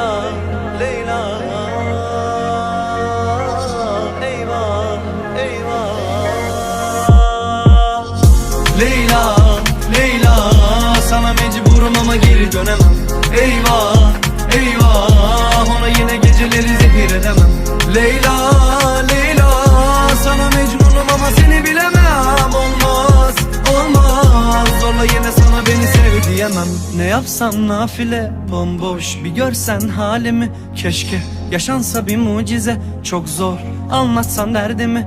Leyla, Leyla Eyvah, eyvah Leyla, Leyla. Sana mecburum ama geri dönemem. Eyvah. Ne yapsam nafile bomboş bir görsen halimi. Keşke yaşansa bir mucize çok zor. Anlatsan derdimi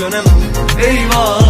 dönemem. Eyvah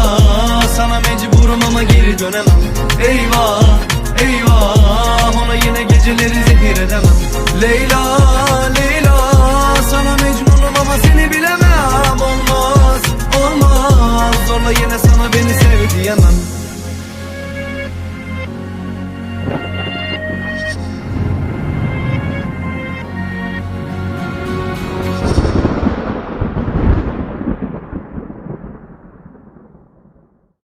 geri dönemem Eyvah eyvah ona yine geceleri zehir edemem. Leyla Leyla sana mecnunum ama seni bilemem. Olmaz olmaz zorla yine sana beni sev diyemem.